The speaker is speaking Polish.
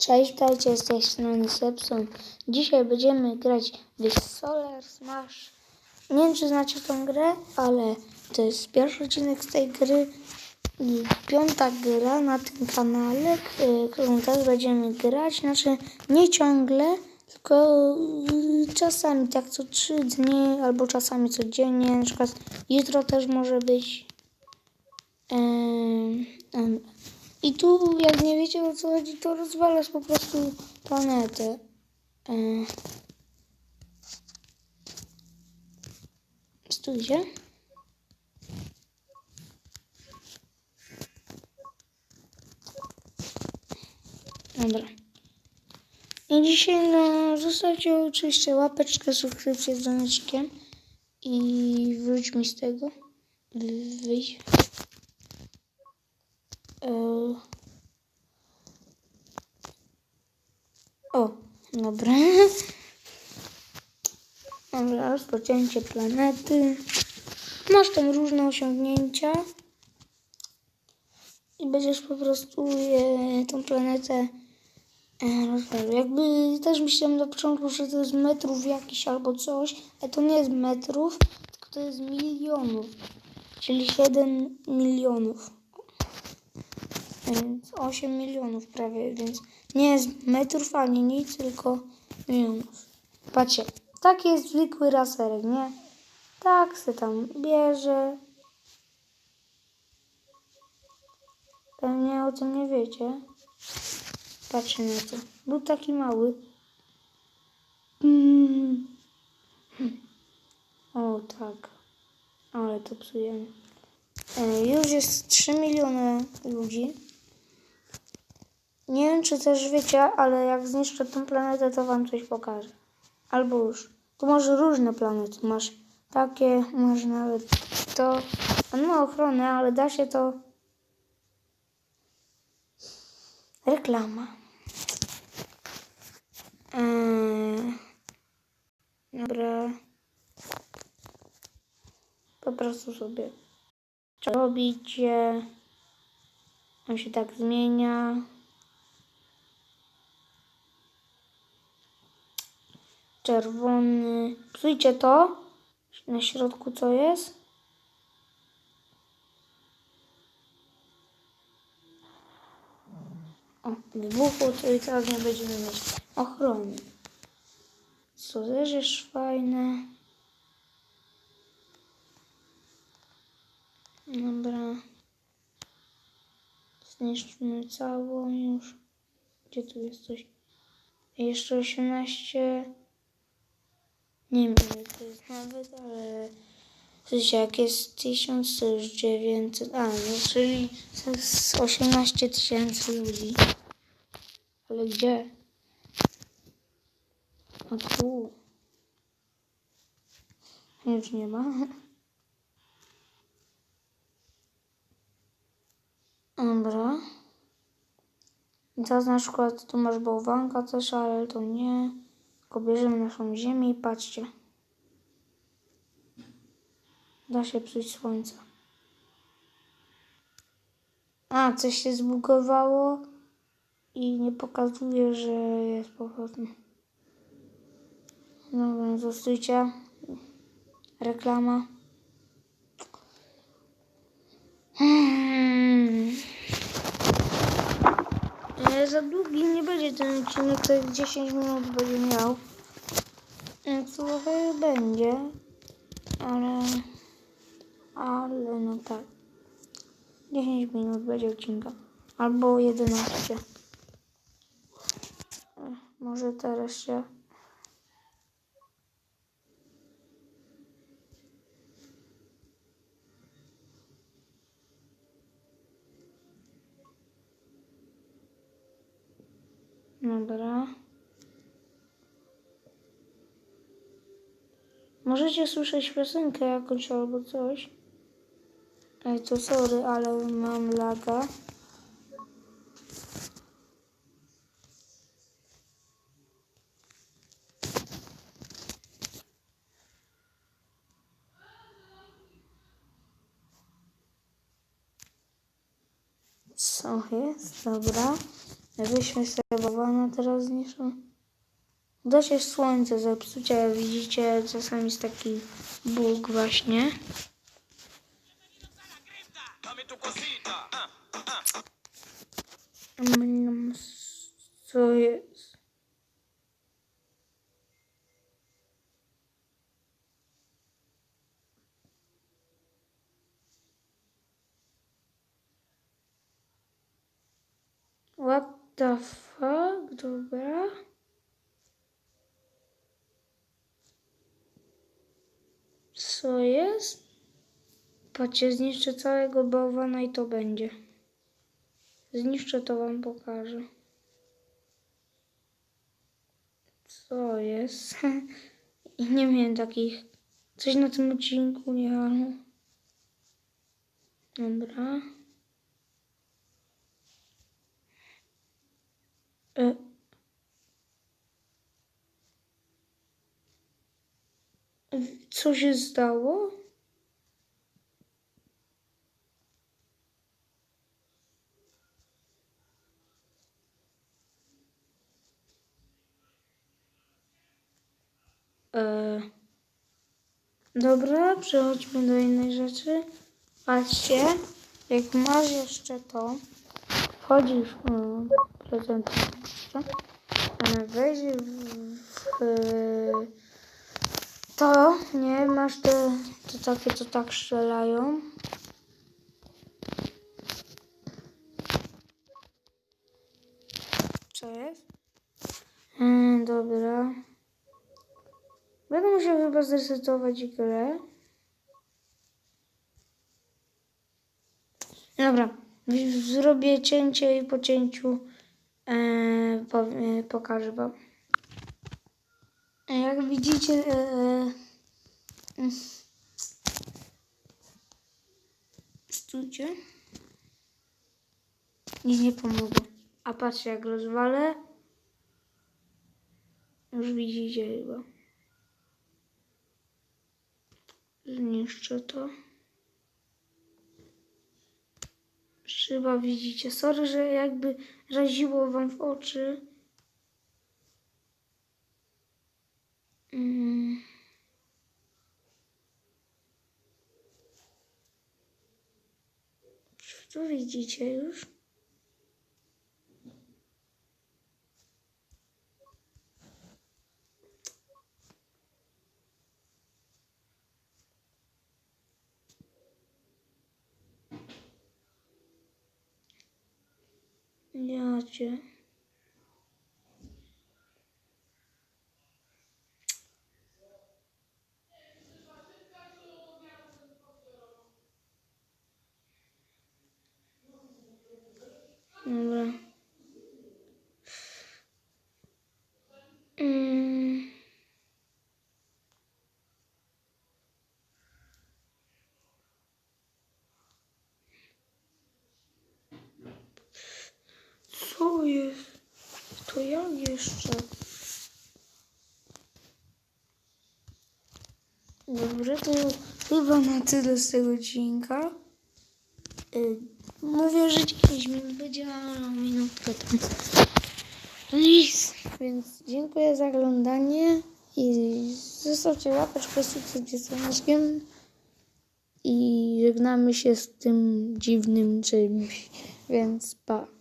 Cześć, witajcie, z tej strony Sepson. Dzisiaj będziemy grać w Solar Smash. Nie wiem, czy znacie tą grę, ale to jest pierwszy odcinek z tej gry i piąta gra na tym kanale, k- którą teraz będziemy grać. Znaczy, nie ciągle, tylko y, czasami, tak co trzy dni, albo czasami codziennie. Na przykład jutro też może być. Em, em. I tu, jak nie wiecie o co chodzi, to rozwalasz po prostu planetę. E... Stójcie. Dobra. I dzisiaj no, zostawcie oczywiście łapeczkę, subskrypcję z dzwoneczkiem i wróć mi z tego. Wy- Wyjdź. E... O, dobra. Dobra, rozpoczęcie planety. Masz tam różne osiągnięcia. I będziesz po prostu e, tą planetę e, rozwijał. Jakby też myślałem na początku, że to jest metrów jakiś albo coś, ale to nie jest metrów, tylko to jest milionów. Czyli 7 milionów. Więc 8 milionów prawie, więc nie jest metrów ani nic, tylko milionów. Patrzcie, taki jest zwykły raserek, nie? Tak se tam bierze. Pewnie o tym nie wiecie. Patrzcie na to. Był taki mały. Mm. O tak. Ale to psujemy. E, Już jest 3 miliony ludzi. Nie wiem, czy też wiecie, ale jak zniszczę tą planetę, to wam coś pokażę. Albo już. Tu masz różne planety. Masz takie, masz nawet to. On ma ochronę, ale da się to. Reklama. Eee, dobra. Po prostu sobie robicie. On się tak zmienia. Czerwony. Psujcie to. Na środku co jest? O, wybuchło to i teraz nie będziemy mieć ochrony. Co też jest fajne. Dobra. Zniszczmy całą już. Gdzie tu jest coś? Jeszcze 18. Nie wiem ile to jest nawet, ale sensie jak jest 1000 to już 900. A, no czyli jest 18 tysięcy ludzi. Ale gdzie? A tu. Już nie ma. Dobra. I teraz na przykład tu masz bałwanka też, ale to nie. Tylko bierzemy naszą ziemię i patrzcie. Da się psuć słońca. A, coś się zbugowało i nie pokazuje, że jest po prostu. No więc zostawcie. Reklama. E, za długi nie będzie ten odcinek, to jest 10 minut będzie miał. Trochę będzie, ale, ale no tak. 10 minut będzie odcinka. Albo 11. E, Może teraz się. Dobra. Możecie słyszeć piosenkę jakąś albo coś. Ej, to sorry, ale mam laga. Co jest? Dobra. Weźmy sobie bałwana teraz zniszczą. Da się słońce zepsuć, ale widzicie, czasami jest taki bóg właśnie. Co jest? Fuck? Dobra. Co jest? Patrzcie, zniszczę całego bałwana i to będzie. Zniszczę to wam pokażę. Co jest? I nie miałem takich. Coś na tym odcinku nie. Dobra. E. Co się stało? E, dobra, przechodźmy do innej rzeczy. Patrzcie, jak masz jeszcze to, wchodzisz w prezentację, e, wejdziesz w, w to, nie, masz te, te takie, co tak strzelają. Co jest? E, dobra. Będę musiał chyba zresetować grę. Dobra, zrobię cięcie i po cięciu e, po, e, pokażę wam. E, Jak widzicie, e, e, mm. Nic nie pomogło. A patrzcie, jak rozwalę. Już widzicie chyba. Zniszczę to. Chyba widzicie. Sorry, że jakby raziło wam w oczy. Mm. Czy widzicie już? açıyor. Jeszcze? Dobrze, to chyba na tyle z tego odcinka. Y, Mówię, że 10 minut będzie, ale minutkę tam. Nic. Więc dziękuję za oglądanie i zostawcie łapeczkę z subskrypcją i żegnamy się z tym dziwnym czymś. Więc pa.